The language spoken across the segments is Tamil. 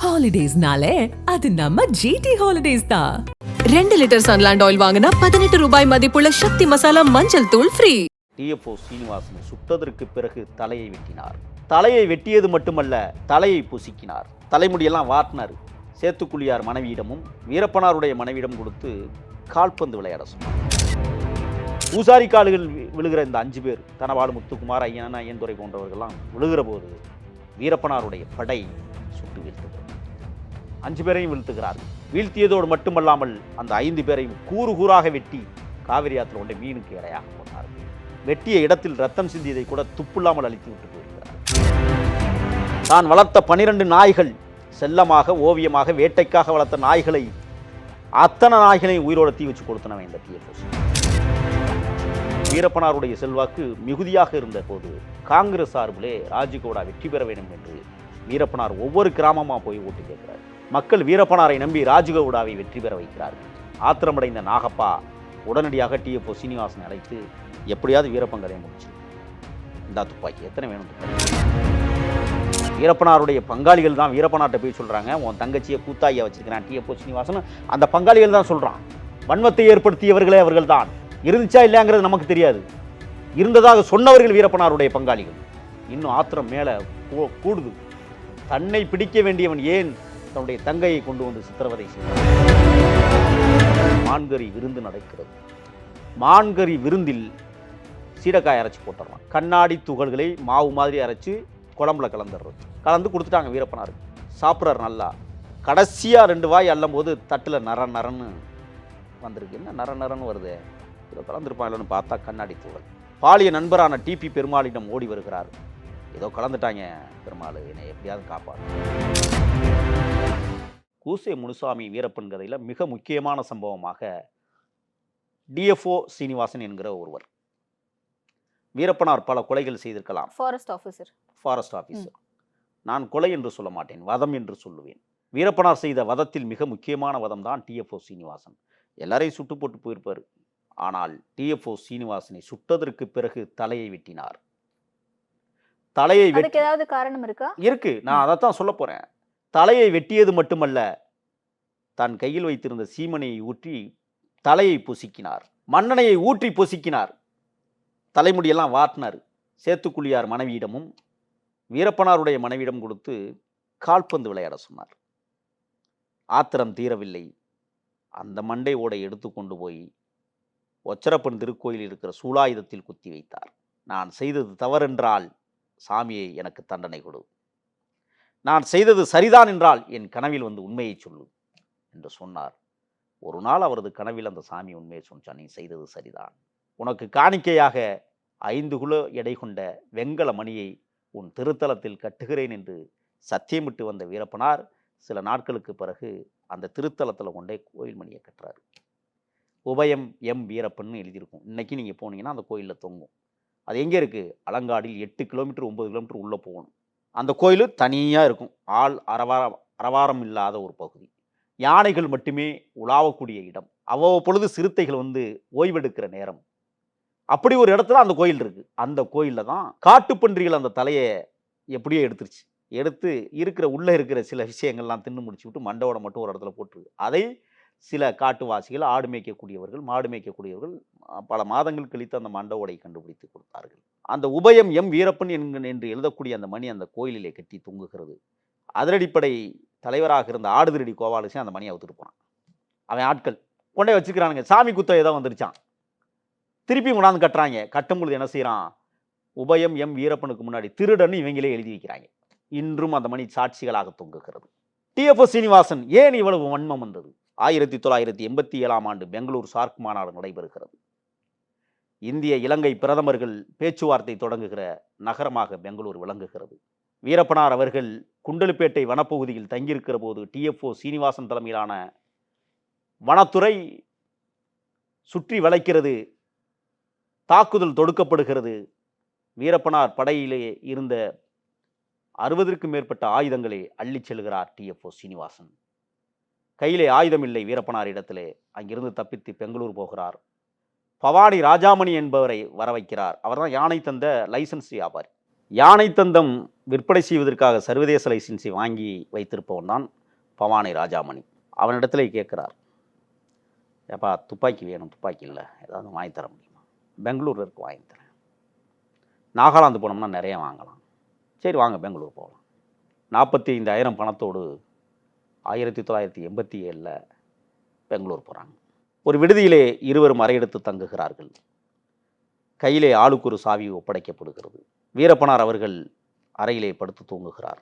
ஹாலிடேஸ்னாலே அது நம்ம ஜிடி ஹாலிடேஸ் தான் ரெண்டு லிட்டர் சன்லாண்ட் ஆயில் வாங்கினா பதினெட்டு ரூபாய் மதிப்புள்ள சக்தி மசாலா மஞ்சள் தூள் ஃப்ரீ டிஎஃப்ஓ சீனிவாசன் சுட்டதற்கு பிறகு தலையை வெட்டினார். தலையை வெட்டியது மட்டுமல்ல தலையை பொசுக்கினார். தலைமுடியெல்லாம் வாட்டினார். சேத்துக்குழியார் மனைவியிடமும் வீரப்பனாருடைய மனைவியிடம் கொடுத்து கால்பந்து விளையாட சொன்னார். பூசாரி கால்கள் வி- விழுகிற இந்த அஞ்சு பேர் தனவாடு முத்துக்குமார் ஐயன் ஐயன்துறை போன்றவர்கள்லாம் விழுகிற போது வீரப்பனாருடைய படை சுட்டு வீழ்த்துகிறது அஞ்சு பேரையும் வீழ்த்துகிறார். வீழ்த்தியதோடு மட்டுமல்லாமல் அந்த ஐந்து பேரையும் கூறு கூறாக வெட்டி காவிரி ஆற்றில் கொண்ட மீனுக்கு இரையாக போனார் வெட்டிய இடத்தில் ரத்தம் சிந்தியதை கூட துப்பில்லாமல் அழித்து விட்டு போயிருக்கிறார். தான் வளர்த்த பனிரெண்டு நாய்கள் செல்லமாக ஓவியமாக வேட்டைக்காக வளர்த்த நாய்களை அத்தனை நாய்களையும் உயிரோட தீ வச்சு கொடுத்தனவன் இந்த டிஎஃப்எஸ் வீரப்பனாருடைய செல்வாக்கு மிகுதியாக இருந்த போது காங்கிரஸ் சார்பிலே ராஜகோடா வெற்றி பெற வேண்டும் என்று வீரப்பனார் ஒவ்வொரு கிராமமாக போய் ஓட்டு கேட்கிறார். மக்கள் வீரப்பனாரை நம்பி ராஜகவுடாவை வெற்றி பெற வைக்கிறார்கள் ஆத்திரமடைந்த நாகப்பா உடனடியாக டிஎஃப்ஓ சீனிவாசன் அழைத்து எப்படியாவது வீரப்பன் கதையை முடிச்சு இந்த துப்பாக்கி எத்தனை வேணும் வீரப்பனாருடைய பங்காளிகள் தான் வீரப்பனார்ட்ட போய் சொல்கிறாங்க உன் தங்கச்சியை கூத்தாயியா வச்சிருக்கிறான் டிஎஃப்ஓ சீனிவாசன் அந்த பங்காளிகள் தான் சொல்கிறான் வன்மத்தை ஏற்படுத்தியவர்களே அவர்கள் தான் இருந்துச்சா இல்லையாங்கிறது நமக்கு தெரியாது. இருந்ததாக சொன்னவர்கள் வீரப்பனாருடைய பங்காளிகள். இன்னும் ஆத்திரம் மேலே கூடுது. தன்னை பிடிக்க வேண்டியவன் ஏன் தன்னுடைய தங்கையை கொண்டு வந்து சித்திரவதை செய்தார் மான்கறி விருந்து நடக்கிறது. மான்கறி விருந்தில் சீடக்காய் அரைச்சி போட்டுறோம் கண்ணாடி துகள்களை மாவு மாதிரி அரைச்சி குழம்புல கலந்துடுறது. கலந்து கொடுத்துட்டாங்க வீரப்பனாருக்கு சாப்பிட்றாரு நல்லா. கடைசியாக ரெண்டு வாய் அள்ளும்போது தட்டில் நர நரன்னு வந்திருக்கு. என்ன நர நரன்னு வருது? இதில் கலந்துருப்பான் இல்லைன்னு பார்த்தா கண்ணாடி துகள். பாலிய நண்பரான டிபி பெருமாளிடம் ஓடி வருகிறார். ஏதோ கலந்துட்டாங்க பெருமாள். என்னை எப்படியாவது காப்பாடு கூசே முனுசாமி வீரப்பன் கதையில் மிக முக்கியமான சம்பவமாக டிஎஃப்ஓ சீனிவாசன் என்கிற ஒருவர். வீரப்பனார் பல கொலைகள் செய்திருக்கலாம். ஃபாரஸ்ட் ஆஃபீஸர் ஃபாரஸ்ட் ஆஃபீஸர் நான் கொலை என்று சொல்ல மாட்டேன் வதம் என்று சொல்லுவேன். வீரப்பனார் செய்த வதத்தில் மிக முக்கியமான வதம் தான் டிஎஃப்ஓ சீனிவாசன். எல்லாரையும் சுட்டு போட்டு போயிருப்பார். ஆனால் டிஎஃப்ஓ சீனிவாசனை சுட்டதற்கு பிறகு தலையை வெட்டினார். தலையை ஏதாவது காரணம் இருக்கா? இருக்கு. நான் அதைத்தான் சொல்ல போறேன். தலையை வெட்டியது மட்டுமல்ல தன் கையில் வைத்திருந்த சீமனையை ஊற்றி தலையை பொசுக்கினார். மன்னனையை ஊற்றி பொசுக்கினார். தலைமுடியெல்லாம் வாட்டினார். சேத்துக்குழியார் மனைவியிடமும் வீரப்பனாருடைய மனைவியிடம் கொடுத்து கால்பந்து விளையாட சொன்னார். ஆத்திரம் தீரவில்லை. அந்த மண்டை ஓடை எடுத்து கொண்டு போய் ஒச்சரப்பன் திருக்கோயில் இருக்கிற சூலாயுதத்தில் குத்தி வைத்தார். நான் செய்தது தவறென்றால் சாமியை எனக்கு தண்டனை கொடு. நான் செய்தது சரிதான் என்றால் என் கனவில் வந்து உண்மையை சொல்லு என்று சொன்னார். ஒரு நாள் அவரது கனவில் அந்த சாமி உண்மையை சொன்னான் நீ செய்தது சரிதான். உனக்கு காணிக்கையாக ஐந்து குலோ எடை கொண்ட வெங்கல மணியை உன் திருத்தலத்தில் கட்டுகிறேன் என்று சத்தியமிட்டு வந்த வீரப்பனார் சில நாட்களுக்கு பிறகு அந்த திருத்தலத்தில் கொண்டே கோயில் மணியை கட்டுறாரு. உபயம் எம் வீரப்பன்னு எழுதியிருக்கும். இன்னைக்கு நீங்கள் போனீங்கன்னா அந்த கோயிலில் தொங்கும். அது எங்கே இருக்குது அலங்காடில் எட்டு கிலோமீட்டர் ஒம்பது கிலோமீட்டர் உள்ளே போகணும். அந்த கோயில் தனியாக இருக்கும். ஆள் அரவார அரவாரம் இல்லாத ஒரு பகுதி. யானைகள் மட்டுமே உலாவக்கூடிய இடம். அவ்வப்பொழுது சிறுத்தைகள் வந்து ஓய்வெடுக்கிற நேரம். அப்படி ஒரு இடத்துல அந்த கோயில் இருக்குது அந்த கோயிலில் தான் காட்டுப்பன்றிகள் அந்த தலையை எப்படியோ எடுத்துருச்சு. எடுத்து இருக்கிற உள்ளே இருக்கிற சில விஷயங்கள்லாம் தின்னு முடிச்சு விட்டு மண்டவோட மட்டும் ஒரு இடத்துல போட்டுருக்கு. அதை சில காட்டுவாசிகள் ஆடு மேய்க்கக்கூடியவர்கள் மாடு மேய்க்கக்கூடியவர்கள் பல மாதங்கள் கழித்து அந்த மண்டவோடை கண்டுபிடித்து கொடுத்தார்கள். அந்த உபயம் எம். வீரப்பன் என்க என்று எழுதக்கூடிய அந்த மணி அந்த கோயிலிலே கட்டி தொங்குகிறது. அதிரடிப்படை தலைவராக இருந்த ஆடுதிரடி கோபாலசிங் அந்த மணியை அவுத்துட்டு போனான். அவன் ஆட்கள் கொண்டே வச்சுக்கிறானுங்க. சாமி குத்தம் ஏதோ வந்துருச்சான் திருப்பி கொண்டாந்து கட்டுறாங்க. கட்டும் பொழுது என்ன செய்கிறான் உபயம் எம். வீரப்பனுக்கு முன்னாடி திருடன்னு இவங்களே எழுதி வைக்கிறாங்க. இன்றும் அந்த மணி சாட்சிகளாக தொங்குகிறது. டிஎஃப்ஓ சீனிவாசன் ஏன் இவ்வளவு வன்மம் வந்தது? ஆயிரத்தி தொள்ளாயிரத்தி எண்பத்தி ஏழாம் ஆண்டு பெங்களூர் சார்க் மாநாடு நடைபெறுகிறது. இந்திய இலங்கை பிரதமர்கள் பேச்சுவார்த்தை தொடங்குகிற நகரமாக பெங்களூர் விளங்குகிறது. வீரப்பனார் அவர்கள் குண்டலுப்பேட்டை வனப்பகுதியில் தங்கியிருக்கிற போது டிஎஃப்ஓ சீனிவாசன் தலைமையிலான வனத்துறை சுற்றி வளைக்கிறது தாக்குதல் தொடுக்கப்படுகிறது. வீரப்பனார் படையிலே இருந்த அறுபதற்கும் மேற்பட்ட ஆயுதங்களை அள்ளிச் செல்கிறார் டிஎஃப்ஓ சீனிவாசன். கையிலே ஆயுதம் இல்லை வீரப்பனார் இடத்திலே அங்கிருந்து தப்பித்து பெங்களூர் போகிறார். பவானி ராஜாமணி என்பவரை வர வைக்கிறார் அவர்தான் யானை தந்த லைசன்ஸ் வியாபாரி. யானை தந்தம் விற்பனை செய்வதற்காக சர்வதேச லைசன்ஸை வாங்கி வைத்திருப்பவன் தான் பவானி ராஜாமணி. அவனிடத்துல கேட்குறார் ஏப்பா துப்பாக்கி வேணும் துப்பாக்கி இல்லை. ஏதாவது வாங்கி தர முடியுமா? பெங்களூரில் இருக்கு வாங்கி தரேன். நாகாலாந்து போனோம்னா நிறைய வாங்கலாம். சரி வாங்க பெங்களூர் போகலாம். நாற்பத்தி ஐந்தாயிரம் பணத்தோடு ஆயிரத்தி தொள்ளாயிரத்தி எண்பத்தி ஏழில் பெங்களூர் போகிறாங்க ஒரு விடுதியிலே இருவரும் அறையெடுத்து தங்குகிறார்கள். கையிலே ஆளுக்கு ஒரு சாவி ஒப்படைக்கப்படுகிறது. வீரப்பனார் அவர்கள் அறையிலே படுத்து தூங்குகிறார்.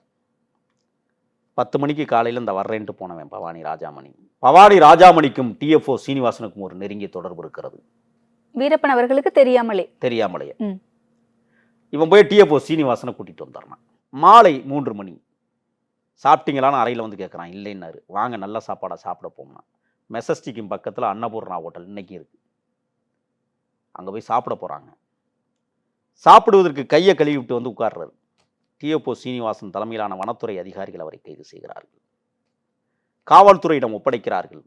பத்து மணிக்கு காலையில் இந்த வர்றேன்ட்டு போனவன் பவானி ராஜாமணி. பவானி ராஜாமணிக்கும் டிஎஃப்ஓ சீனிவாசனுக்கும் ஒரு நெருங்கிய தொடர்பு இருக்கிறது. வீரப்பன் அவர்களுக்கு தெரியாமலே. தெரியாமலேயே ம். இவன் போய் டிஎஃப்ஓ சீனிவாசனை கூட்டிகிட்டு வந்துடுறான் மாலை மூன்று மணி. சாப்பிட்டீங்களான்னு அறையில் வந்து கேட்குறான் இல்லைன்னாரு. வாங்க நல்ல சாப்பாடாக சாப்பிட போம்னா. மெசஸ்டிக்கும் பக்கத்தில் அன்னபூர்ணா ஹோட்டல் இன்னைக்கு இருக்குது அங்கே போய் சாப்பிட போகிறாங்க சாப்பிடுவதற்கு கையை கழுவி விட்டு வந்து உட்கார்றாரு. டிஎஃப்ஓ சீனிவாசன் தலைமையிலான வனத்துறை அதிகாரிகள் அவரை கைது செய்கிறார்கள். காவல்துறையிடம் ஒப்படைக்கிறார்கள்.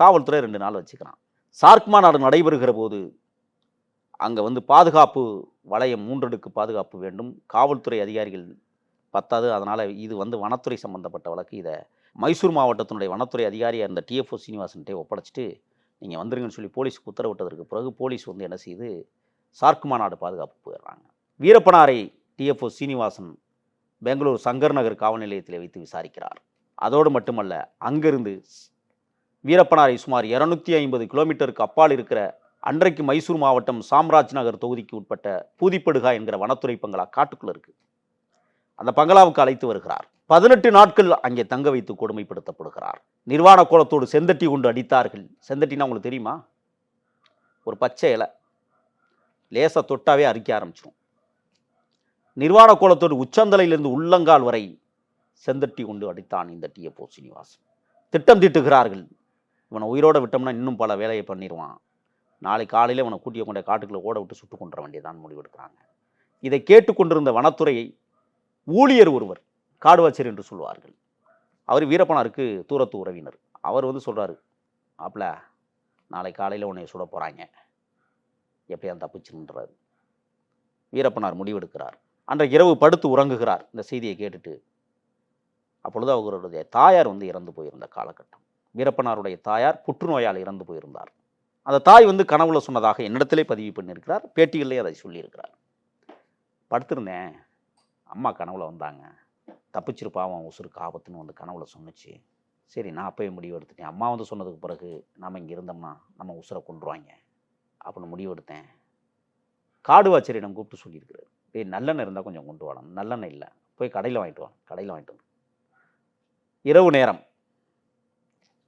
காவல்துறை ரெண்டு நாள் வச்சுக்கிறான். சார்க் மாநாடு நடைபெறுகிற போது அங்கே வந்து பாதுகாப்பு வளையம் மூன்றடுக்கு பாதுகாப்பு வேண்டும். காவல்துறை அதிகாரிகள் பத்தாது. அதனால் இது வந்து வனத்துறை சம்பந்தப்பட்ட வழக்கு. இதை மைசூர் மாவட்டத்தினுடைய வனத்துறை அதிகாரியாக இருந்த டிஎஃப்ஓ சீனிவாசன்ட்டே ஒப்படைச்சிட்டு நீங்கள் வந்துருங்கன்னு சொல்லி போலீஸுக்கு உத்தரவிட்டதற்கு பிறகு போலீஸ் வந்து என்ன செய்யுது சார்க் மாநாடு பாதுகாப்பு போயிடுறாங்க. வீரப்பனாரை டிஎஃப்ஓ சீனிவாசன் பெங்களூர் சங்கர் நகர் காவல் நிலையத்தில் வைத்து விசாரிக்கிறார். அதோடு மட்டுமல்ல அங்கிருந்து வீரப்பனாரை சுமார் இரநூத்தி ஐம்பது கிலோமீட்டருக்கு அப்பால் இருக்கிற அன்றைக்கு மைசூர் மாவட்டம் சாம்ராஜ் நகர் தொகுதிக்கு உட்பட்ட பூதிப்படுகா என்கிற வனத்துறை பங்களா காட்டுக்குள்ளே இருக்குது அந்த பங்களாவுக்கு அழைத்து வருகிறார். பதினெட்டு நாட்கள் அங்கே தங்க வைத்து கொடுமைப்படுத்தப்படுகிறார். நிர்வாண கோலத்தோடு செந்தட்டி கொண்டு அடித்தார்கள். செந்தட்டினா உங்களுக்கு தெரியுமா? ஒரு பச்சை இலை. லேசை தொட்டாவே அரிக்க ஆரம்பிச்சிடும் நிர்வாண கோலத்தோடு உச்சந்தலையிலிருந்து உள்ளங்கால் வரை செந்தட்டி கொண்டு அடித்தான் இந்த டிஎப்போ சீனிவாசன். திட்டம் தீட்டுகிறார்கள். இவனை உயிரோடு விட்டோம்னா இன்னும் பல வேலையை பண்ணிடுவான். நாளை காலையில் இவனை கூட்டிய கொண்ட காட்டுக்குள்ளே ஓட விட்டு சுட்டு கொண்டுற வேண்டியதான் முடிவெடுக்கிறாங்க. இதை கேட்டுக்கொண்டிருந்த வனத்துறையை ஊழியர் ஒருவர் காடுவாச்சர் என்று சொல்வார்கள் அவர் வீரப்பனாருக்கு தூரத்து உறவினர். அவர் வந்து சொல்கிறாரு மாப்ள நாளை காலையில் உன்னை சுட போகிறாங்க எப்படியா தப்பிச்சுன்றார் வீரப்பனார் முடிவெடுக்கிறார். அன்றைக்கு இரவு படுத்து உறங்குகிறார். இந்த செய்தியை கேட்டுட்டு அப்பொழுது அவருடைய தாயார் வந்து இறந்து போயிருந்த காலகட்டம். வீரப்பனாருடைய தாயார் புற்றுநோயால் இறந்து போயிருந்தார். அந்த தாய் வந்து கனவுல சொன்னதாக என்னிடத்திலே பதிவு பண்ணியிருக்கிறார். பேட்டிகளிலே அதை சொல்லியிருக்கிறார். படுத்திருந்தேன். அம்மா கனவுல வந்தாங்க. தப்பிச்சிருப்பாவன் உசுருக்கு ஆபத்துன்னு வந்து கனவுல சொன்னுச்சு. சரி நான் அப்போயே முடிவு எடுத்துட்டேன். அம்மா வந்து சொன்னதுக்கு பிறகு நாம் இங்கே இருந்தோம்னா நம்ம உசுரை கொண்டுருவாங்க அப்படின்னு முடிவு எடுத்தேன். காடுவாச்சரியிடம் கூப்பிட்டு சொல்லியிருக்கிறார். டேய் நல்லெண்ணெய் இருந்தால் கொஞ்சம் கொண்டு வரணும் நல்லெண்ணெய் இல்லை. போய் கடையில் வாங்கிட்டு வாங்க கடையில் வாங்கிட்டு வந்து இரவு நேரம்.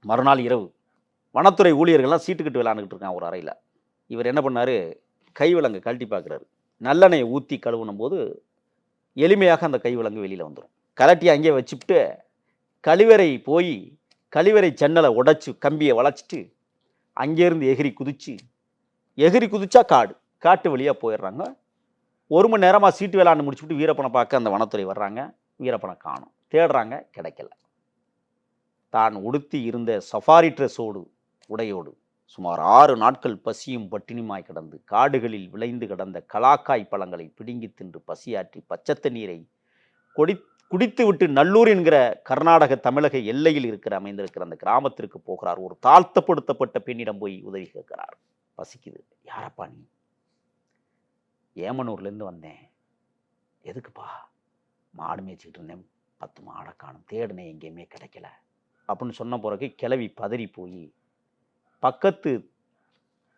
மறுநாள் இரவு. வனத்துறை ஊழியர்கள்லாம் சீட்டுக்கட்டு விளாண்டுக்கிட்டு இருக்கான் ஒரு அறையில். இவர் என்ன பண்ணார்? கைவிலங்கை கழட்டி பார்க்குறாரு. நல்லெண்ணெயை ஊற்றி கழுவுனும் போது எளிமையாக அந்த கைவிலங்கு வெளியில் வந்துடும் கலட்டி அங்கேயே வச்சுட்டு கழிவறை போய் கழிவறை ஜன்னலை உடைச்சி கம்பியை வளைச்சிட்டு அங்கேருந்து எகிரி குதிச்சு எகிரி குதிச்சா காடு. காட்டு வழியாக போயிடுறாங்க. ஒரு மணி நேரமாக சீட்டு விளாண்டு முடிச்சுட்டு வீரப்பனை பார்க்க அந்த வனத்துறை வர்றாங்க. வீரப்பனை காணும். தேடுறாங்க கிடைக்கல. தான் உடுத்தி இருந்த சஃபாரி ட்ரெஸ்ஸோடு உடையோடு சுமார் ஆறு நாட்கள் பசியும் பட்டினியுமாய் கிடந்து காடுகளில் விளைந்து கிடந்த கலாக்காய் பழங்களை பிடுங்கி தின்று பசியாற்றி பச்சத்த நீரை கொடி குடித்துவிட்டு நல்லூர் என்கிற கர்நாடக தமிழக எல்லையில் இருக்கிற அமைந்திருக்கிற அந்த கிராமத்திற்கு போகிறார். ஒரு தாழ்த்தப்படுத்தப்பட்ட பெண்ணிடம் போய் உதவி கேட்கிறார். பசிக்குது. யாரப்பா நீ? ஏமனூர்லேருந்து வந்தேன். எதுக்குப்பா? மாடு மேய்ச்சிக்கிட்டு இருந்தேன். பத்து மாடை காணும். தேடினேன் எங்கேயுமே கிடைக்கல. அப்படின்னு சொன்ன பிறகு கிளவி பதறி போய் பக்கத்து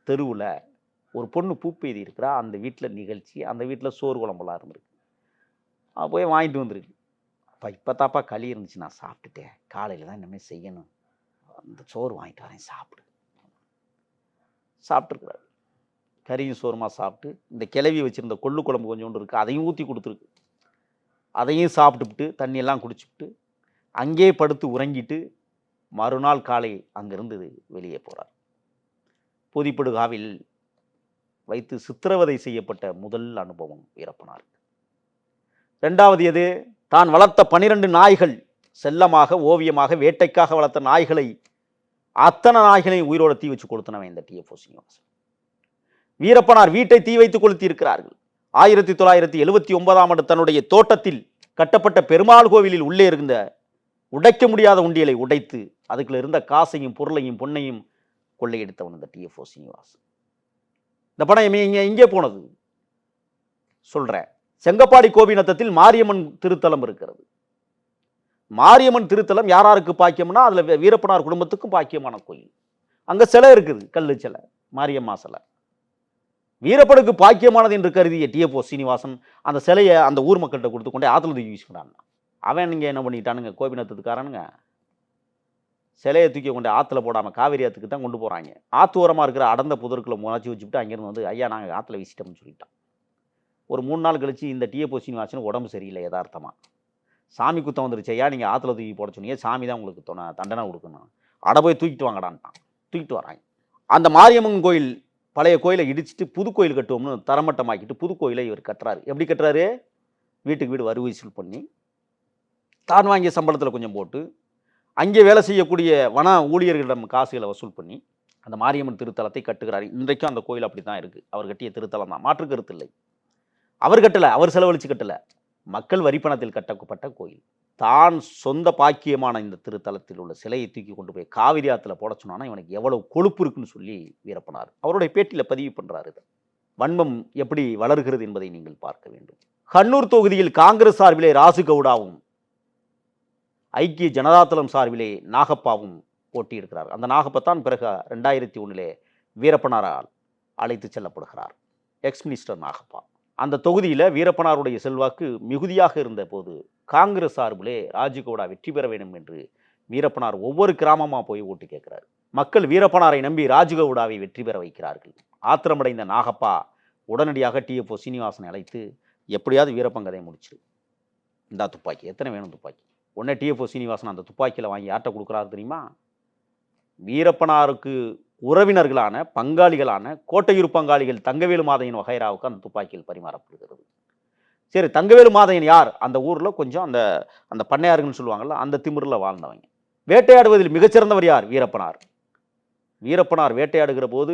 தெருவில் ஒரு பொண்ணு பூப்பெய்தி இருக்கிறா. அந்த வீட்டில் நிகழ்ச்சி அந்த வீட்டில் சோறு குழம்புலாம் இருந்திருக்கு அவ போய் வாங்கிட்டு வந்திருக்கு. அப்போ இப்போ தாப்பா களி இருந்துச்சு நான் சாப்பிட்டுட்டேன். காலையில் தான் இனிமேல் செய்யணும். அந்த சோறு வாங்கிட்டு வரேன் சாப்பிடு. சாப்பிட்ருக்குறாரு கறியும் சோறுமா சாப்பிட்டு இந்த கிளவி வச்சுருந்த கொள்ளு குழம்பு கொஞ்சோண்டு இருக்குது அதையும் ஊற்றி கொடுத்துருக்கு. அதையும் சாப்பிட்டுவிட்டு தண்ணியெல்லாம் குடிச்சுப்புட்டு அங்கேயே படுத்து உறங்கிட்டு மறுநாள் காலை அங்கேருந்து வெளியே போகிறார் போதிப்படுகாவில் வைத்து சித்திரவதை செய்யப்பட்ட முதல் அனுபவம் வீரப்பனார் ரெண்டாவது எது? தான் வளர்த்த பனிரெண்டு நாய்கள் செல்லமாக ஓவியமாக வேட்டைக்காக வளர்த்த நாய்களை அத்தனை நாய்களை உயிரோட தீ வச்சு கொளுத்தினவன் இந்த டிஎஃப்ஓ சீனிவாசன். வீரப்பனார் வீட்டை தீ வைத்து கொளுத்தி இருக்கிறார்கள் ஆயிரத்தி தொள்ளாயிரத்தி எழுபத்தி ஒன்பதாம் ஆண்டு தன்னுடைய தோட்டத்தில் கட்டப்பட்ட பெருமாள் கோவிலில் உள்ளே இருந்த உடைக்க முடியாத உண்டியலை உடைத்து அதுக்குள்ள இருந்த காசையும் பொருளையும் பொன்னையும் கொள்ளையடித்தவன் இந்த டிஎஃப்ஓ சீனிவாசன். இந்த படம் இங்கே இங்கே போனது. சொல்கிறேன் செங்கப்பாடி கோபிநத்தத்தில் மாரியம்மன் திருத்தலம் இருக்கிறது. மாரியம்மன் திருத்தலம் யார் யாருக்கு பாக்கியம்னா அதில் வீரப்பனார் குடும்பத்துக்கும் பாக்கியமான கோயில். அங்கே சிலை இருக்குது கல்லு சிலை மாரியம்மா சிலை. வீரப்பனுக்கு பாக்கியமானது என்று கருதிய டிஎஃப்ஓ சீனிவாசன் அந்த சிலையை அந்த ஊர் மக்கள்கிட்ட கொடுத்து கொண்டே ஆற்றுல தூக்கி வீசுகிறான் அவன் நீங்கள் என்ன பண்ணிட்டானுங்க? கோபிநத்தத்துக்காரனுங்க சிலையை தூக்கி கொண்டு ஆற்றுல போடாமல் காவேரி ஆற்றுக்கு தான் கொண்டு போகிறாங்க ஆற்று ஓரமாக இருக்கிற அடர்ந்த புதற்குள்ள முளைச்சி வச்சுட்டு அங்கேருந்து வந்து ஐயா நாங்கள் ஆற்றுல வீசிட்டோம்னு சொல்லிட்டான். ஒரு மூணு நாள் கழிச்சு இந்த டிஎப்போ சீனிவாசன் உடம்பு சரியில்லை யதார்த்தமாக சாமி குத்தம் வந்துருச்சு ஐயா நீங்கள் ஆற்றுல தூக்கி போட சொன்னீங்க சாமி தான் உங்களுக்கு தொண தண்டனை கொடுக்கணும். அட போய் தூக்கிட்டு வாங்கடான்ட்டான். தூக்கிட்டு வராங்க. அந்த மாரியம்மன் கோயில் பழைய கோயிலை இடிச்சிட்டு புது கோயில் கட்டுவோம்னு தரமட்டமாக்கிட்டு புது கோயிலை இவர் கட்டுறாரு. எப்படி கட்டுறாரு? வீட்டுக்கு வீடு வரி வசூல் பண்ணி தான் வாங்கிய சம்பளத்தில் கொஞ்சம் போட்டு அங்கே வேலை செய்யக்கூடிய வன ஊழியர்களிடம் காசுகளை வசூல் பண்ணி அந்த மாரியம்மன் திருத்தலத்தை கட்டுகிறார். இன்றைக்கும் அந்த கோயில் அப்படி தான் இருக்குது அவர் கட்டிய திருத்தலம் தான். மாற்று கருத்து இல்லை. அவர் கட்டலை அவர் செலவழித்து கட்டலை. மக்கள் வரிப்பணத்தில் கட்டப்பட்ட கோயில். தான் சொந்த பாக்கியமான இந்த திருத்தலத்தில் உள்ள சிலையை தூக்கி கொண்டு போய் காவிரி ஆற்றுல போட சொன்னான்னா இவனுக்கு எவ்வளோ கொழுப்பு இருக்குன்னு சொல்லி வீரப்பனார். அவருடைய பேட்டியில் பதிவு பண்ணுறாரு இதை வன்மம் எப்படி வளர்கிறது என்பதை நீங்கள் பார்க்க வேண்டும். கண்ணூர் தொகுதியில் காங்கிரஸ் சார்பிலே ராசு கவுடாவும் ஐக்கிய ஜனதாதளம் சார்பிலே நாகப்பாவும் போட்டியிடுகிறார். அந்த நாகப்பத்தான் பிறகு ரெண்டாயிரத்தி ஒன்றிலே வீரப்பனாரால் அழைத்து செல்லப்படுகிறார். X minister Nagappa. அந்த தொகுதியில் வீரப்பனாருடைய செல்வாக்கு மிகுதியாக இருந்த போது காங்கிரஸ் சார்பிலே ராஜகோடா வெற்றி பெற வேண்டும் என்று வீரப்பனார் ஒவ்வொரு கிராமமாக போய் ஓட்டு கேட்கிறார். மக்கள் வீரப்பனாரை நம்பி ராஜகவுடாவை வெற்றி பெற வைக்கிறார்கள். ஆத்திரமடைந்த நாகப்பா உடனடியாக டிஎஃப்ஓ சீனிவாசனை அழைத்து எப்படியாவது வீரப்பன் கதையை முடிச்சிரு. இந்த துப்பாக்கி. எத்தனை வேணும் துப்பாக்கி? உடனே டிஎஃப்ஓ சீனிவாசன் அந்த துப்பாக்கியில் வாங்கி யார்கிட்ட கொடுக்குறாரு தெரியுமா? வீரப்பனாருக்கு உறவினர்களான பங்காளிகளான கோட்டையூர் பங்காளிகள் தங்கவேலு மாதையன் வகைராவுக்கு அந்த துப்பாக்கியில் பரிமாறப்படுகிறது. சரி தங்கவேலு மாதையன் யார்? அந்த ஊரில் கொஞ்சம் அந்த அந்த பண்ணையாருங்கன்னு சொல்லுவாங்கள்ல அந்த திமிரில் வாழ்ந்தவங்க. வேட்டையாடுவதில் மிகச்சிறந்தவர் யார்? வீரப்பனார். வீரப்பனார் வேட்டையாடுகிற போது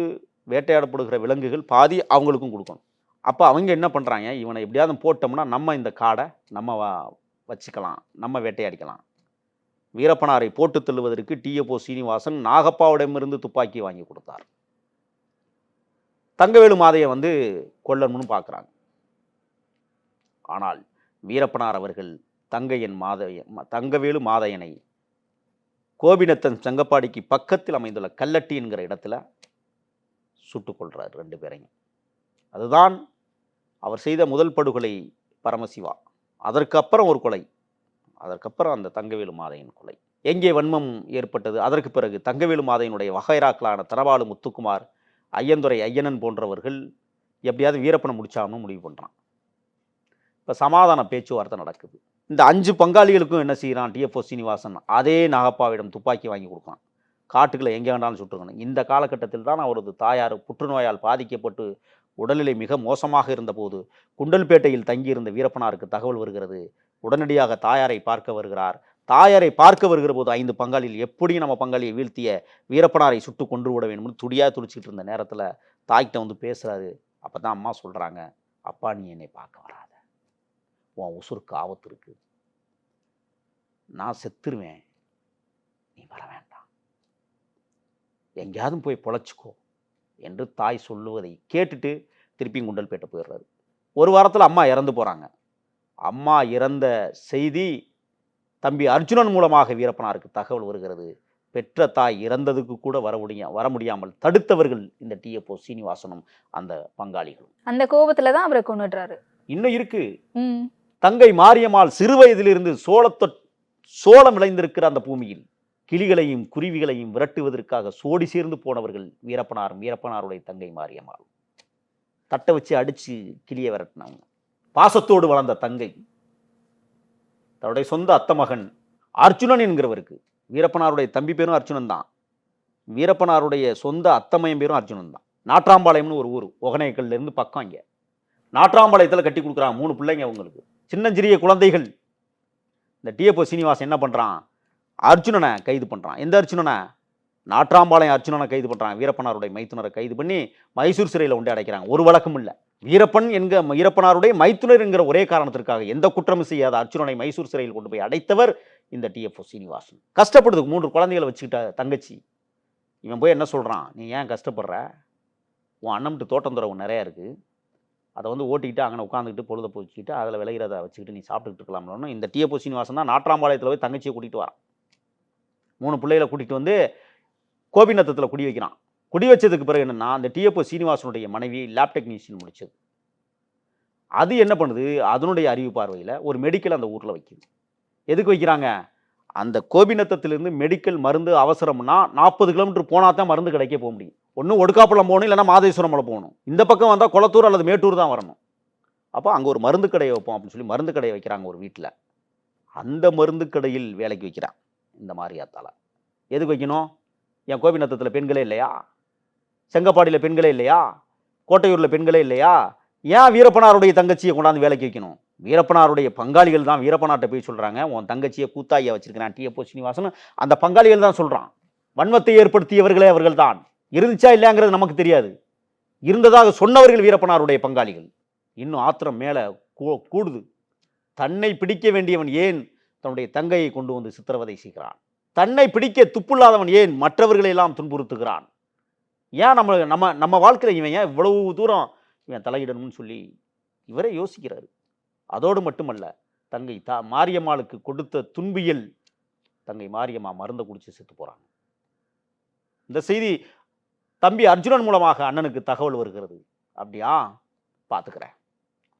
வேட்டையாடப்படுகிற விலங்குகள் பாதி அவங்களுக்கும் கொடுக்கணும். அப்போ அவங்க என்ன பண்ணுறாங்க இவனை எப்படியாவது போட்டோம்னா நம்ம இந்த காடை நம்ம வச்சுக்கலாம். நம்ம வேட்டையாடிக்கலாம். வீரப்பனாரை போட்டு தள்ளுவதற்கு டிஎப்ஓ சீனிவாசன் நாகப்பாவிடமிருந்து துப்பாக்கி வாங்கி கொடுத்தார். தங்கவேலு மாதையை வந்து கொல்லணும்னு பார்க்குறாங்க. ஆனால் வீரப்பனார் அவர்கள் தங்கையன் மாதைய தங்கவேலு மாதையனை கோபிநத்தன் செங்கப்பாடிக்கு பக்கத்தில் அமைந்துள்ள கல்லட்டி என்கிற இடத்துல சுட்டுக்கொள்கிறார் ரெண்டு பேரையும். அதுதான் அவர் செய்த முதல் படுகொலை பரமசிவா. அதற்கப்புறம் ஒரு கொலை. அதற்கப்புறம் அந்த தங்கவேலு மாதையின் கொலை. எங்கே வன்மம் ஏற்பட்டது? அதற்கு பிறகு தங்கவேலு மாதையினுடைய வகைராக்களான தரவாலு முத்துக்குமார் ஐயந்துரை ஐயனன் போன்றவர்கள் எப்படியாவது வீரப்பனை முடிச்சாகணும் முடிவு பண்ணுறான் இப்போ சமாதான பேச்சுவார்த்தை நடக்குது. இந்த அஞ்சு பங்காளிகளுக்கும் என்ன செய்கிறான் டிஎஃப்ஓ சீனிவாசன்? அதே நாகப்பாவிடம் துப்பாக்கி வாங்கி கொடுக்கான் காட்டுக்குள்ள எங்கே வேண்டாலும் சுட்டுக்கணும் இந்த காலகட்டத்தில் தான் அவரது தாயார் புற்றுநோயால் பாதிக்கப்பட்டு உடல்நிலை மிக மோசமாக இருந்தபோது குண்டல்பேட்டையில் தங்கியிருந்த வீரப்பனாருக்கு தகவல் வருகிறது. உடனடியாக தாயாரை பார்க்க வருகிறார். தாயாரை பார்க்க வருகிற போது ஐந்து பங்காளியில் எப்படியும் நம்ம பங்காளியை வீழ்த்திய வீரப்பனாரை சுட்டு கொன்று விட வேணும்னு துடியா துடிச்சிட்டு இருந்த நேரத்தில் தாய்கிட்ட வந்து பேசுகிறாரு அப்போ தான் அம்மா சொல்கிறாங்க அப்பா நீ என்னை பார்க்க வராத. உன் உசுருக்கு ஆபத்து இருக்கு. நான் செத்துருவேன். நீ வர வேண்டாம். எங்கேயாவது போய் பொழைச்சிக்கோ. என்று தாய் சொல்லுவதை கேட்டுட்டு திருப்பி குண்டல்பேட்டை போயிடுறாரு. ஒரு வாரத்தில் அம்மா இறந்து போகிறாங்க அம்மா இறந்த செய்தி தம்பி அர்ஜுனன் மூலமாக வீரப்பனாருக்கு தகவல் வருகிறது. பெற்ற தாய் இறந்ததுக்கு கூட வர முடியா வர முடியாமல் தடுத்தவர்கள் இந்த டிஎப்ஓ சீனிவாசனும் அந்த பங்காளிகளும். அந்த கோபத்துல தான் அவரை கொண்டுடுறாரு இன்னும் இருக்கு. தங்கை மாரியம்மாள் சிறு வயதிலிருந்து சோளத்தொட் சோளம் விளைந்திருக்கிற அந்த பூமியில் கிளிகளையும் குருவிகளையும் விரட்டுவதற்காக சோடி சேர்ந்து போனவர்கள் வீரப்பனாரும் வீரப்பனாருடைய தங்கை மாரியம்மாள். தட்டை வச்சு அடித்து கிளியை விரட்டினவங்க பாசத்தோடு வளர்ந்த தங்கை. தன்னுடைய சொந்த அத்த மகன் அர்ஜுனன் என்கிறவருக்கு. வீரப்பனாருடைய தம்பி பேரும் அர்ஜுனன் தான். வீரப்பனாருடைய சொந்த அத்தமையம் பேரும் அர்ஜுனன் தான். நாற்றாம்பாளையம்னு ஒரு ஊர். ஒகனைக்கல்ல இருந்து பக்கம் இங்கே. நாற்றாம்பாளையத்தில் கட்டி கொடுக்குறான் மூணு பிள்ளைங்க அவங்களுக்கு. சின்னஞ்சிறிய குழந்தைகள். இந்த டிஎப்ஓ சீனிவாசன் என்ன பண்ணுறான் அர்ஜுனனை கைது பண்ணுறான் எந்த அர்ஜுனனை? நாற்றாம்பாளையம் அர்ஜுனனை கைது பண்ணுறான் வீரப்பனாருடைய மைத்துனரை கைது பண்ணி மைசூர் சிறையில் உண்டு அடைக்கிறாங்க. ஒரு வழக்கம் இல்லை. வீரப்பன் என்க வீரப்பனாருடைய மைத்துனர் என்கிற ஒரே காரணத்திற்காக எந்த குற்றமும் செய்யாத அர்ச்சுனனை மைசூர் சிறையில் கொண்டு போய் அடைத்தவர் இந்த டிஎஃப்ஓ சீனிவாசன். கஷ்டப்படுது மூன்று குழந்தைகளை வச்சுக்கிட்ட தங்கச்சி. இவன் போய் என்ன சொல்கிறான் நீ ஏன் கஷ்டப்படுற? உன் அண்ணம்ட்டு தோட்டம் துறவு நிறையா இருக்குது அதை வந்து ஓட்டிக்கிட்டு அங்கே உட்காந்துக்கிட்டு பொழுத போச்சுக்கிட்டு அதில் விளையிறத வச்சுக்கிட்டு நீ சாப்பிட்டுக்கிட்டு இருக்கலாம்னு இந்த டிஎஃப்ஓ சீனிவாசன் தான் நாட்ராம்பாளையத்தில் போய் தங்கச்சியை கூட்டிகிட்டு வரான். மூணு பிள்ளைகளை கூட்டிகிட்டு வந்து கோபிநத்தத்தில் குடி வைக்கிறான். குடி வச்சதுக்கு பிறகு என்னென்னா அந்த டிஎப்ஓ சீனிவாசனுடைய மனைவி லேப் டெக்னீஷியன் முடிச்சது. அது என்ன பண்ணுது? அதனுடைய அறிவு பார்வையில் ஒரு மெடிக்கல் அந்த ஊரில் வைக்குது. எதுக்கு வைக்கிறாங்க? அந்த கோபிநத்தத்திலிருந்து மெடிக்கல் மருந்து அவசரம்னா நாற்பது கிலோமீட்டர் போனால் தான் மருந்து கிடைக்க போக முடியும். ஒன்று ஒடுக்காப்பள்ளம் போகணும் இல்லைன்னா மாதேஸ்வரம் மலை போகணும். இந்த பக்கம் வந்தால் குளத்தூர் அல்லது மேட்டூர் தான் வரணும். அப்போ அங்கே ஒரு மருந்து கடையை வைப்போம் அப்படின்னு சொல்லி மருந்து கடையை வைக்கிறாங்க ஒரு வீட்டில் அந்த மருந்து கடையில் வேலைக்கு வைக்கிறான். இந்த மாரியாத்தால எதுக்கு வைக்கணும்? என் கோபிநத்தத்தில் பெண்களே இல்லையா? செங்கப்பாடியில் பெண்களே இல்லையா? கோட்டையூரில் பெண்களே இல்லையா? ஏன் வீரப்பனாருடைய தங்கச்சியை கொண்டாந்து வேலைக்கு வைக்கணும்? வீரப்பனாருடைய பங்காளிகள் தான் வீரப்பனார்ட்ட போய் சொல்கிறாங்க உன் தங்கச்சியை கூத்தாயை வச்சிருக்கிறான். டிஎப்போ சீனிவாசன் அந்த பங்காளிகள் தான் சொல்கிறான் வன்மத்தை ஏற்படுத்தியவர்களே அவர்கள் தான் இருந்துச்சா இல்லையாங்கிறது நமக்கு தெரியாது. இருந்ததாக சொன்னவர்கள் வீரப்பனாருடைய பங்காளிகள். இன்னும் ஆத்திரம் மேலே கூடுது. தன்னை பிடிக்க வேண்டியவன் ஏன் தன்னுடைய தங்கையை கொண்டு வந்து சித்திரவதை செய்கிறான். தன்னை பிடிக்க துப்புள்ளாதவன் ஏன் மற்றவர்களை எல்லாம் துன்புறுத்துகிறான்? ஏன் நம்ம நம்ம நம்ம வாழ்க்கையில் இவன் ஏன் இவ்வளவு தூரம் இவன் தலையிடணும்னு சொல்லி இவரே யோசிக்கிறாரு. அதோடு மட்டுமல்ல தங்கை தா மாரியம்மாளுக்கு கொடுத்த துன்பியல் தங்கை மாரியம்மா மருந்தை குடிச்சு செத்து போகிறாங்க இந்த செய்தி தம்பி அர்ஜுனன் மூலமாக அண்ணனுக்கு தகவல் வருகிறது. அப்படியா? பார்த்துக்கிறேன்.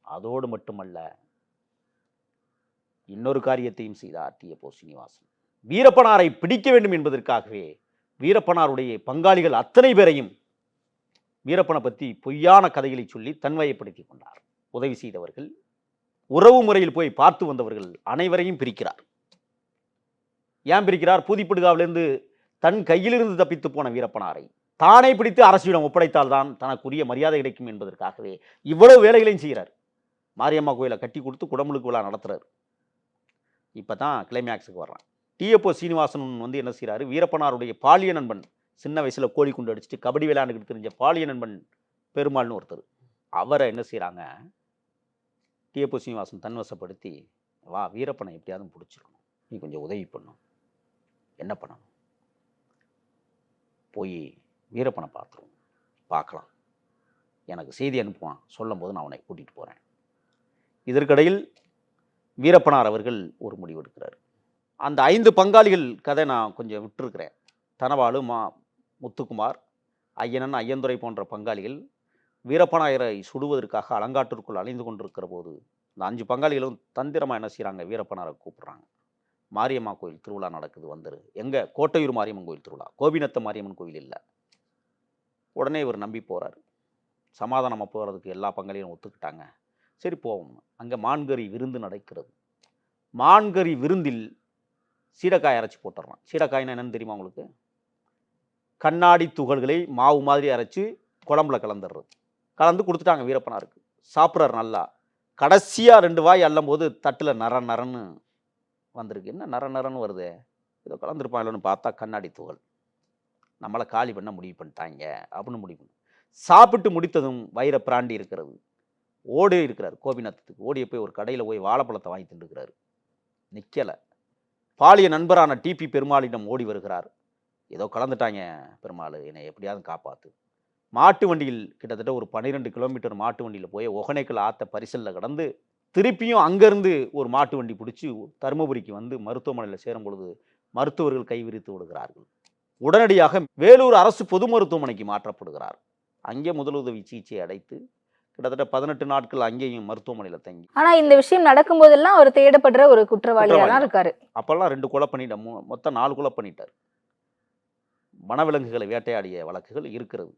அதோடு மட்டுமல்ல இன்னொரு காரியத்தையும் செய்தார் டிஎப்போ சீனிவாசன். வீரப்பனாரை பிடிக்க வேண்டும் என்பதற்காகவே வீரப்பனாருடைய பங்காளிகள் அத்தனை பேரையும் வீரப்பனை பற்றி பொய்யான கதைகளை சொல்லி தன்வயப்படுத்தி கொண்டார். உதவி செய்தவர்கள் உறவு முறையில் போய் பார்த்து வந்தவர்கள் அனைவரையும் பிரிக்கிறார். ஏன் பிரிக்கிறார்? பூதிப்படுகாவிலிருந்து தன் கையிலிருந்து தப்பித்து போன வீரப்பனாரை தானே பிடித்து அரசிடம் ஒப்படைத்தால்தான் தனக்குரிய மரியாதை கிடைக்கும் என்பதற்காகவே இவ்வளவு வேலைகளையும் செய்கிறார். மாரியம்மா கோயிலை கட்டி கொடுத்து குடமுழுக்கு விழா நடத்துகிறார் இப்போ தான் கிளைமேக்ஸுக்கு வர்றான். டிஎப்போ சீனிவாசன் வந்து என்ன செய்கிறாரு வீரப்பனாருடைய பாலிய நண்பன். சின்ன வயசில் கோழி குண்டு அடிச்சுட்டு கபடி விளையாண்டுக்கிட்டு தெரிஞ்ச பாலிய நண்பன் பெருமாள்னு ஒருத்தர். அவரை என்ன செய்கிறாங்க டிஎப்போ சீனிவாசன் தன்வசப்படுத்தி வா வீரப்பனை எப்படியாவது பிடிச்சிருக்கணும். நீ கொஞ்சம் உதவி பண்ணும் என்ன பண்ணணும்? போய் வீரப்பனை பார்த்துருவோம். பார்க்கலாம். எனக்கு செய்தி அனுப்புவான். சொல்லும்போது நான் அவனை கூட்டிகிட்டு போகிறேன் இதற்கிடையில் வீரப்பனார் அவர்கள் ஒரு முடிவு எடுக்கிறார். அந்த ஐந்து பங்காளிகள் கதை நான் கொஞ்சம் விட்டுருக்கிறேன். தனவாளு மா முத்துக்குமார் ஐயனன் ஐயந்துரை போன்ற பங்காளிகள் வீரப்பனாயரை சுடுவதற்காக அலங்காட்டிற்குள் அலைந்து கொண்டிருக்கிற போது இந்த அஞ்சு பங்காளிகளும் தந்திரமாக என்ன செய்கிறாங்க வீரப்பனாரை கூப்பிட்றாங்க. மாரியம்மா கோயில் திருவிழா நடக்குது வந்துரு எங்கே? கோட்டையூர் மாரியம்மன் கோயில் திருவிழா. கோபிநத்த மாரியம்மன் கோயில் இல்லை. உடனே இவர் நம்பி போகிறார் சமாதானமாக போகிறதுக்கு எல்லா பங்காளியும் ஒத்துக்கிட்டாங்க. சரி போவோம். அங்கே மான்கறி விருந்து நடக்கிறது. மான்கறி விருந்தில் சீடக்காய் அரைச்சி போட்டுடுறான் சீடக்காய்னா என்னென்னு தெரியுமா உங்களுக்கு? கண்ணாடி துகள்களை மாவு மாதிரி அரைச்சி குழம்புல கலந்துடுறது. கலந்து கொடுத்துட்டாங்க வீரப்பனாருக்கு. சாப்பிட்றாரு நல்லா. கடைசியாக ரெண்டு வாய் அள்ளும் போது தட்டில் நர நரன்னு வந்திருக்கு. என்ன நர நரன்னு வருது? ஏதோ கலந்துருப்பாங்களோன்னு பார்த்தா கண்ணாடி துகள். நம்மளை காலி பண்ண முடிவு பண்ணிட்டாங்க அப்படின்னு முடிவு சாப்பிட்டு முடித்ததும் வயிறை பிராண்டி இருக்கிறது. ஓடி இருக்கிறார். கோபிநாத்தத்துக்கு ஓடிய போய் ஒரு கடையில் போய் வாழைப்பழத்தை வாங்கி தின்றுக்கிறாரு நிற்கலை பாலிய நண்பரான டிபி பெருமாளிடம் ஓடி வருகிறார். ஏதோ கலந்துட்டாங்க பெருமாள் என்னை எப்படியாவது காப்பாற்று மாட்டு வண்டியில் கிட்டத்தட்ட ஒரு பன்னிரெண்டு கிலோமீட்டர் மாட்டு வண்டியில் போய் ஒகனைக்கல் ஆற்ற பரிசலில் கடந்து திருப்பியும் அங்கேருந்து ஒரு மாட்டு வண்டி பிடிச்சி தருமபுரிக்கு வந்து மருத்துவமனையில் சேரும் பொழுது மருத்துவர்கள் கைவிரித்து விடுகிறார்கள். உடனடியாக வேலூர் அரசு பொது மருத்துவமனைக்கு மாற்றப்படுகிறார். அங்கே முதலுதவி சிகிச்சை அடைத்து கிட்டத்தட்ட பதினெட்டு நாட்கள் அங்கேயும் மருத்துவமனையில் தங்கி. ஆனா இந்த விஷயம் நடக்கும்போதெல்லாம் அவர் தேடப்படுற ஒரு குற்றவாளியா குற்றவாளி. தான் இருக்காரு. அப்போல்லாம் ரெண்டு கொலை பண்ணிட்ட மூ மொத்தம் நாலு கொலை பண்ணிட்டார். வனவிலங்குகளை வேட்டையாடிய வழக்குகள் இருக்கிறது.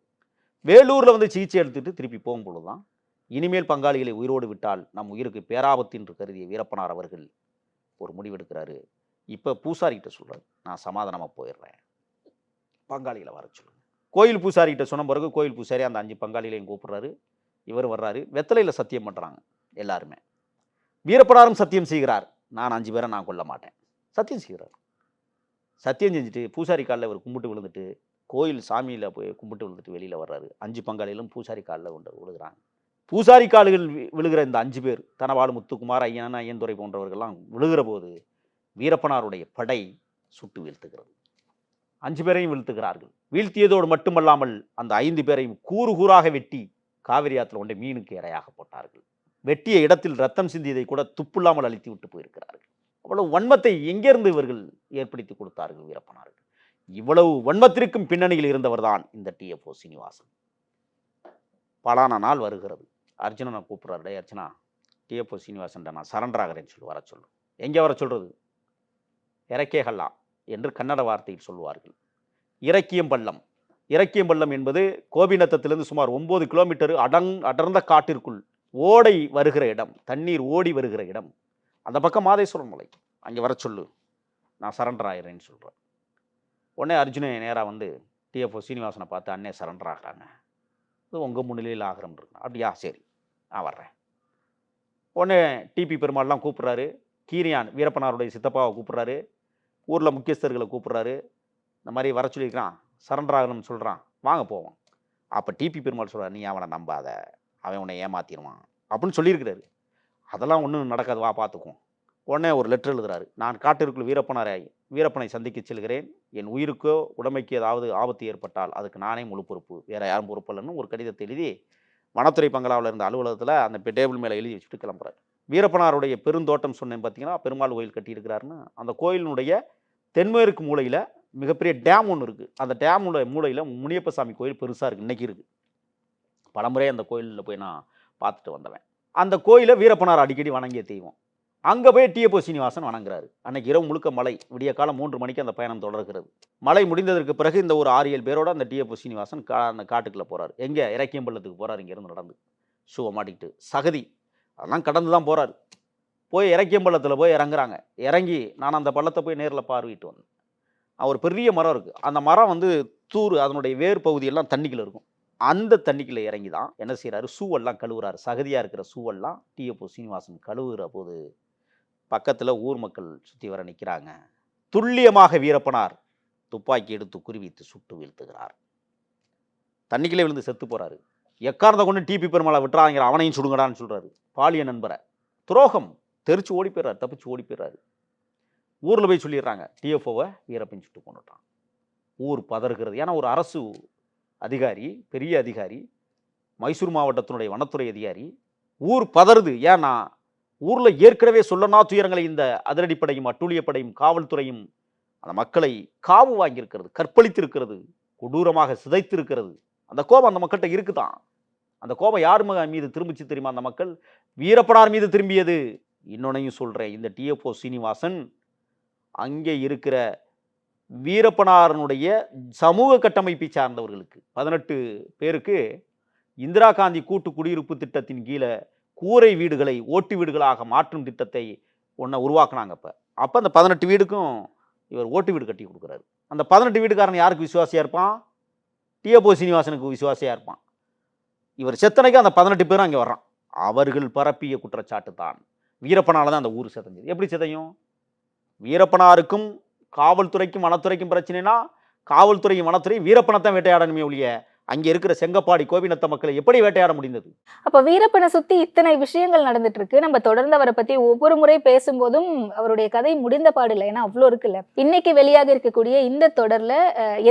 வேலூரில் வந்து சிகிச்சை எடுத்துட்டு திருப்பி போகும்பொழுது தான் இனிமேல் பங்காளிகளை உயிரோடு விட்டால் நம் உயிருக்கு பேராபத்து என்று கருதிய வீரப்பனார் அவர்கள் ஒரு முடிவெடுக்கிறாரு. இப்போ பூசாரிகிட்ட சொல்றாரு நான் சமாதானமாக போயிடுறேன். பங்காளிகளை வர சொல்லுங்க. கோயில் பூசாரிகிட்ட சொன்ன பிறகு கோயில் பூசாரி அந்த அஞ்சு பங்காளிகளையும் கூப்பிடுறாரு. இவர் வர்றாரு. வெத்தலையில் சத்தியம் பண்ணுறாங்க எல்லாருமே. வீரப்பனாரும் சத்தியம் செய்கிறார். நான் அஞ்சு பேரை நான் கொல்ல மாட்டேன். சத்தியம் செய்கிறார். சத்தியம் செஞ்சுட்டு பூசாரி காலில் இவர் கும்பிட்டு விழுந்துட்டு கோயில் சாமியில் போய் கும்பிட்டு விழுந்துட்டு வெளியில் வர்றாரு. அஞ்சு பங்காளிகளும் பூசாரி காலில் கொண்டு விழுகிறாங்க. பூசாரி கால்கள் விழுகிற இந்த அஞ்சு பேர் தனவாள் முத்துக்குமார் ஐயன் ஐயன்துறை போன்றவர்கள்லாம் விழுகிற போது வீரப்பனாருடைய படை சுட்டு வீழ்த்துகிறது. அஞ்சு பேரையும் வீழ்த்துகிறார்கள். வீழ்த்தியதோடு மட்டுமல்லாமல் அந்த ஐந்து பேரையும் கூறு கூறாக வெட்டி காவிரி ஆற்றில் ஒன்றை மீனுக்கு இரையாக போட்டார்கள். வெட்டிய இடத்தில் ரத்தம் சிந்தியதை கூட துப்புல்லாமல் அழித்து விட்டு போயிருக்கிறார்கள். அவ்வளவு வன்மத்தை எங்கிருந்து இவர்கள் ஏற்படுத்தி கொடுத்தார்கள் வீரப்பனார்கள் இவ்வளவு வன்மத்திற்கும் பின்னணியில் இருந்தவர்தான் இந்த டிஎஃப்ஓ சீனிவாசன். பலான நாள் வருகிறது. அர்ஜுனனை கூப்பிட்றாரு டே அர்ச்சனா டிஎஃப்ஓ சீனிவாசன் நான் சரண்டர் ஆகிறேன்னு சொல்லி வர சொல்லு. எங்கே வர சொல்கிறது இறக்கேகல்லா என்று கன்னட வார்த்தையில் சொல்லுவார்கள். இறக்கியம் பள்ளம் இறக்கியம் பள்ளம் என்பது கோபிநத்தத்திலிருந்து சுமார் ஒம்பது கிலோமீட்டர் அடங் அடர்ந்த காட்டிற்குள் ஓடை வருகிற இடம் தண்ணீர் ஓடி வருகிற இடம். அந்த பக்கம் மாதேஸ்வரன் மலை. அங்கே வர சொல்லு. நான் சரண்டர் ஆகிறேன்னு சொல்கிறேன் உடனே அர்ஜுனன் நேராக வந்து டிஎஃப்ஓ சீனிவாசனை பார்த்து அண்ணே சரண்டர் ஆகிறாங்க. இது உங்கள் முன்னிலையில் ஆகிறோம் இருக்கு. அப்படியா சரி. நான் வர்றேன். உடனே டிபி பெருமாள்லாம் கூப்பிட்றாரு. கீரியான் வீரப்பனாருடைய சித்தப்பாவை கூப்பிட்றாரு. ஊரில் முக்கியஸ்தர்களை கூப்பிட்றாரு. இந்த மாதிரி வர சொல்லியிருக்கிறான். சரண்டர் ஆகணும்னு சொல்கிறான் வாங்க போவோம். அப்போ டிபி பெருமாள் சொல்கிறார் நீ அவனை நம்பாத. அவன் உன்னை ஏமாத்திடுவான். அப்படின்னு சொல்லியிருக்கிறாரு. அதெல்லாம் ஒன்றும் நடக்காது. வா பார்த்துக்குவோம் உடனே ஒரு லெட்டர் எழுதுறாரு. நான் காட்டிற்குள் வீரப்பனரை வீரப்பனை சந்திக்க செல்கிறேன். என் உயிருக்கோ உடமைக்கு ஏதாவது ஆபத்து ஏற்பட்டால் அதுக்கு நானே முழு பொறுப்பு. வேறு யாரும் பொறுப்பில்லைன்னு ஒரு கடிதத்தை எழுதி வனத்துறை பங்களாவில் இருந்த அலுவலகத்தில் அந்த டேபிள் மேலே எழுதி வச்சுட்டு கிளம்புறாரு. வீரப்பனாருடைய பெருந்தோட்டம் சொன்னேன் பார்த்தீங்கன்னா பெருமாள் கோயில் கட்டியிருக்கிறாருன்னு. அந்த கோயிலினுடைய தென்மேற்கு மூலையில் மிகப்பெரிய டேம் ஒன்று இருக்குது அந்த டேமோட மூலையில் முனியப்ப சாமி கோயில் பெருசாக இருக்குது இன்றைக்கி இருக்குது பலமுறை அந்த கோயிலில் போய் நான் பார்த்துட்டு வந்தவன். அந்த கோயிலை வீரப்பனார் அடிக்கடி வணங்கிய தெய்வம். அங்கே போய் டிஎப்போ சீனிவாசன் வணங்குறாரு. அன்னைக்கு இரவு முழுக்க மழை. விடிய காலம் மூன்று மணிக்கு அந்த பயணம் தொடர்கிறது. மழை முடிந்ததற்கு பிறகு இந்த ஒரு ஆறு ஏழு பேரோட அந்த டிஎப்போ சீனிவாசன் கா அந்த காட்டுக்குள்ளே போகிறார் எங்கே? இறக்கியம்பள்ளத்துக்கு போகிறார் இங்கேருந்து நடந்து. ஷூவை மாட்டிக்கிட்டு. சகதி. அதெல்லாம் கடந்து தான் போகிறார் போய் இறக்கியம்பள்ளத்தில் போய் இறங்குறாங்க. இறங்கி நான் அந்த பள்ளத்தை போய் நேரில் பார்வையிட்டு வந்தேன். ஒரு பெரிய மரம் இருக்குது அந்த மரம் வந்து தூர் அதனுடைய வேர் பகுதியெல்லாம் தண்ணிக்குள்ள இருக்கும். அந்த தண்ணிக்குள்ளே இறங்கி தான் என்ன செய்கிறாரு சூவெல்லாம் கழுவுறாரு. சகதியாக இருக்கிற சூவெல்லாம் டிஎப்போ சீனிவாசன் கழுவுகிற போது பக்கத்தில் ஊர் மக்கள் சுற்றி வர நிற்கிறாங்க துல்லியமாக வீரப்பனார் துப்பாக்கி எடுத்து குறிவித்து சுட்டு வீழ்த்துகிறார். தண்ணிக்குள்ளே விழுந்து செத்து போகிறாரு எக்காரத்தை கொண்டு டிபி பெருமாளை விட்டுறாங்கிற அவனையும் சுடுங்கடான்னு சொல்கிறாரு பாலிய நண்பரை. துரோகம். தெரிச்சு ஓடி போயிடுறாரு தப்பிச்சு ஓடி போயிடுறாரு. ஊரில் போய் சொல்லிடுறாங்க. டிஎஃப்ஓவை வீரப்பன் சுட்டு கொண்டுட்டான் ஊர் பதறுகிறது. ஏன்னா ஒரு அரசு அதிகாரி பெரிய அதிகாரி மைசூர் மாவட்டத்தினுடைய வனத்துறை அதிகாரி ஊர் பதறுது. ஏன்னா ஊரில் ஏற்கனவே சொல்லனா துயரங்களை இந்த அதிரடிப்படையும் அட்டூழியப்படையும் காவல்துறையும் அந்த மக்களை காவு வாங்கியிருக்கிறது கற்பழித்திருக்கிறது கொடூரமாக சிதைத்திருக்கிறது. அந்த கோபம் அந்த மக்கள்கிட்ட இருக்குதான். அந்த கோபம் யார் ம- மீது திரும்பிச்சு தெரியுமா அந்த மக்கள்? வீரப்பனார் மீது திரும்பியது. இன்னொன்னையும் சொல்கிறேன் இந்த டிஎஃப்ஓ சீனிவாசன் அங்கே இருக்கிற வீரப்பனாரனுடைய சமூக கட்டமைப்பை சார்ந்தவர்களுக்கு. பதினெட்டு பேருக்கு இந்திரா காந்தி கூட்டு குடியிருப்பு திட்டத்தின் கீழே கூரை வீடுகளை ஓட்டு வீடுகளாக மாற்றும் திட்டத்தை ஒன்றை உருவாக்குனாங்க அப்போ. அப்போ அந்த பதினெட்டு வீடுக்கும் இவர் ஓட்டு வீடு கட்டி கொடுக்குறாரு. அந்த பதினெட்டு வீடுக்காரன் யாருக்கு விசுவாசியாக இருப்பான்? டிஎபோ சீனிவாசனுக்கு விசுவாசியாக இருப்பான். இவர் செத்தனைக்கு அந்த பதினெட்டு பேரும் அங்கே வர்றான். அவர்கள் பரப்பிய குற்றச்சாட்டு தான் வீரப்பனால தான் அந்த ஊர் சிதஞ்சது. எப்படி சிதையும்? வீரப்பனாருக்கும் காவல்துறைக்கும் வனத்துறைக்கும் பிரச்சனைனா காவல்துறையும் வனத்துறையும் வீரப்பனை தான் வேட்டையாடணுமே ஒழிய அங்கே இருக்கிற செங்கப்பாடி கோவினத்த மக்களை எப்படி வேட்டையாட முடிந்தது? அப்ப வீரப்பனை சுத்தி இத்தனை விஷயங்கள் நடந்துட்டு இருக்கு நம்ம தொடர்ந்து அவரை பத்தி ஒவ்வொரு முறை பேசும்போதும் அவருடைய கதை முடிந்த பாடு இல்லை ஏன்னா அவ்வளோ இருக்குல்ல. இன்னைக்கு வெளியாக இருக்கக்கூடிய இந்த தொடர்ல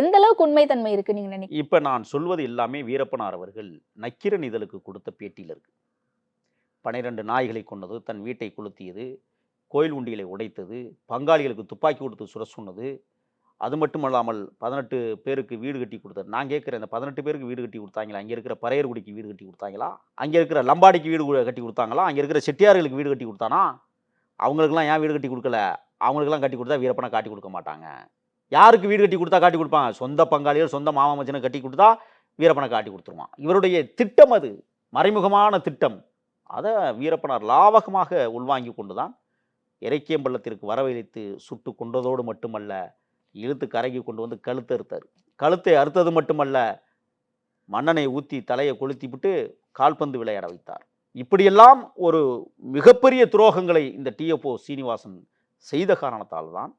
எந்த அளவுக்கு உண்மைத்தன்மை இருக்கு நீங்க நினைக்கிறீங்க? இப்போ நான் சொல்வது எல்லாமே வீரப்பனார் அவர்கள் நக்கிரன் இதழுக்கு கொடுத்த பேட்டியில் இருக்கு. பனிரெண்டு நாய்களை கொண்டது தன் வீட்டை கொளுத்தியது கோயில் உண்டிகளை உடைத்தது பங்காளிகளுக்கு துப்பாக்கி கொடுத்து சுட சொன்னது அது மட்டுமல்லாமல் பதினெட்டு பேருக்கு வீடு கட்டி கொடுத்தது. நான் கேட்குறேன் இந்த பதினெட்டு பேருக்கு வீடு கட்டி கொடுத்தாங்களா? அங்கே இருக்கிற பறையர்குடிக்கு வீடு கட்டி கொடுத்தாங்களா? அங்கே இருக்கிற லம்பாடிக்கு வீடு கட்டி கொடுத்தாங்களா? அங்கே இருக்கிற செட்டியார்களுக்கு வீடு கட்டி கொடுத்தானா? அவங்களுக்குலாம் ஏன் வீடு கட்டி கொடுக்கல? அவங்களுக்குலாம் கட்டி கொடுத்தா வீரப்பனை காட்டி கொடுக்க மாட்டாங்க. யாருக்கு வீடு கட்டி கொடுத்தா காட்டி கொடுப்பாங்க சொந்த பங்காளிகள் சொந்த மாமா மச்சனை கட்டி கொடுத்தா வீரப்பனை காட்டி கொடுத்துருவான். இவருடைய திட்டம் அது. மறைமுகமான திட்டம். அதை வீரப்பனார் லாவகமாக உள்வாங்கி கொண்டு தான் இறைக்கியம்பள்ளத்திற்கு வரவழைத்து சுட்டு கொண்டதோடு மட்டுமல்ல இழுத்து கரைக்கு கொண்டு வந்து கழுத்தை அறுத்தார். கழுத்தை அறுத்தது மட்டுமல்ல மண்ணனை ஊற்றி தலையை கொளுத்திவிட்டு கால்பந்து விளையாட வைத்தார். இப்படியெல்லாம் ஒரு மிகப்பெரிய துரோகங்களை இந்த டிஎப்ஓ சீனிவாசன் செய்த காரணத்தால் தான்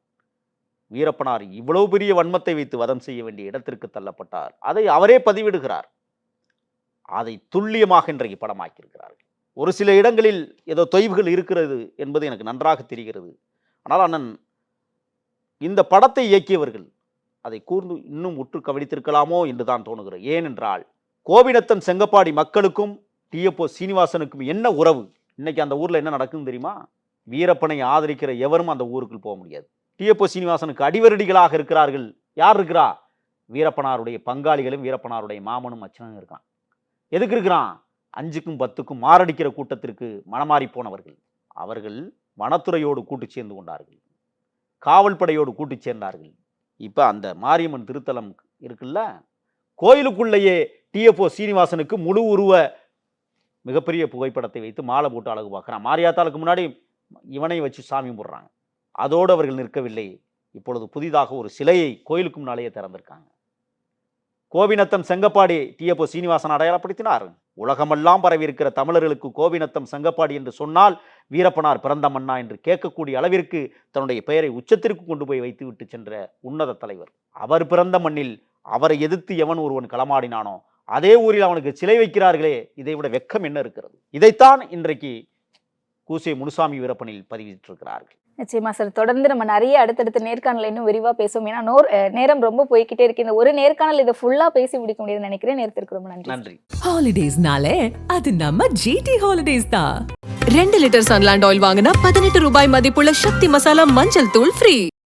வீரப்பனார் இவ்வளவு பெரிய வன்மத்தை வைத்து வதம் செய்ய வேண்டிய இடத்திற்கு தள்ளப்பட்டார். அதை அவரே பதிவிடுகிறார். அதை துல்லியமாக இன்றைக்கு படமாக்கியிருக்கிறார்கள். ஒரு சில இடங்களில் ஏதோ தொய்வுகள் இருக்கிறது என்பது எனக்கு நன்றாக தெரிகிறது. ஆனால் அண்ணன் இந்த படத்தை இயக்கியவர்கள் அதை கூர்ந்து இன்னும் உற்று கவனித்திருக்கலாமோ என்று தான் தோணுகிறது. ஏனென்றால் கோபிநத்தம் செங்கப்பாடி மக்களுக்கும் டிஎப்ஓ சீனிவாசனுக்கும் என்ன உறவு? இன்னைக்கு அந்த ஊரில் என்ன நடக்குதுன்னு தெரியுமா? வீரப்பனை ஆதரிக்கிற எவரும் அந்த ஊருக்குள் போக முடியாது. டிஎப்ஓ சீனிவாசனுக்கு அடிவரடிகளாக இருக்கிறார்கள். யார் இருக்கிறா? வீரப்பனாருடைய பங்காளிகளும் வீரப்பனாருடைய மாமனும் அச்சனும் இருக்கான். எதுக்கு இருக்கிறான்? அஞ்சுக்கும் பத்துக்கும் மாரடிக்கிற கூட்டத்திற்கு மனமாறி போனவர்கள். அவர்கள் வனத்துறையோடு கூட்டு சேர்ந்து கொண்டார்கள். காவல் படையோடு கூட்டு சேர்ந்தார்கள். இப்போ அந்த மாரியம்மன் திருத்தலம் இருக்குல்ல? கோயிலுக்குள்ளேயே டிஎஃப்ஓ சீனிவாசனுக்கு முழு உருவ மிகப்பெரிய புகைப்படத்தை வைத்து மாலை போட்டு அழகு பார்க்குறான் மாரியாத்தாளுக்கு முன்னாடி இவனை வச்சு சாமி போடுறாங்க அதோடு அவர்கள் நிற்கவில்லை. இப்பொழுது புதிதாக ஒரு சிலையை கோயிலுக்கு முன்னாலேயே திறந்திருக்காங்க. கோபிநத்தம் செங்கப்பாடி டிஎப்ஓ சீனிவாசன் அடையாளப்படுத்தினார். உலகமெல்லாம் பரவி இருக்கிற தமிழர்களுக்கு கோவினத்தம் செங்கப்பாடி என்று சொன்னால் வீரப்பனார் பிறந்த மன்னா என்று கேட்கக்கூடிய அளவிற்கு தன்னுடைய பெயரை உச்சத்திற்கு கொண்டு போய் வைத்துவிட்டு சென்ற உன்னத தலைவர். அவர் பிறந்த மண்ணில் அவரை எதிர்த்து எவன் ஒருவன் களமாடினானோ அதே ஊரில் அவனுக்கு சிலை வைக்கிறார்களே இதை விட வெக்கம் என்ன இருக்கிறது? இதைத்தான் இன்றைக்கு கூசே முனுசாமி வீரப்பனில் பதிவிட்டிருக்கிறார்கள். நிச்சயமா சார். தொடர்ந்து நம்ம நிறைய அடுத்தடுத்த நேர்காணல இன்னும் விரிவா பேசுவோம். ஏன்னா நோர் நேரம் ரொம்ப போய்க்கிட்டே இருக்கு. இந்த ஒரு நேர்காணல் இதை ஃபுல்லா பேசி முடிக்க முடியுதுன்னு நினைக்கிறேன். நேரத்திற்கு ரொம்ப நன்றி நன்றி. ஹாலிடேஸ்னாலே அது நம்ம ஜிடி ஹாலிடேஸ் தான். ரெண்டு லிட்டர் சன்லாண்ட் ஆயில் வாங்கினா பதினெட்டு ரூபாய் மதிப்புள்ள சக்தி மசாலா மஞ்சள் தூள் ஃப்ரீ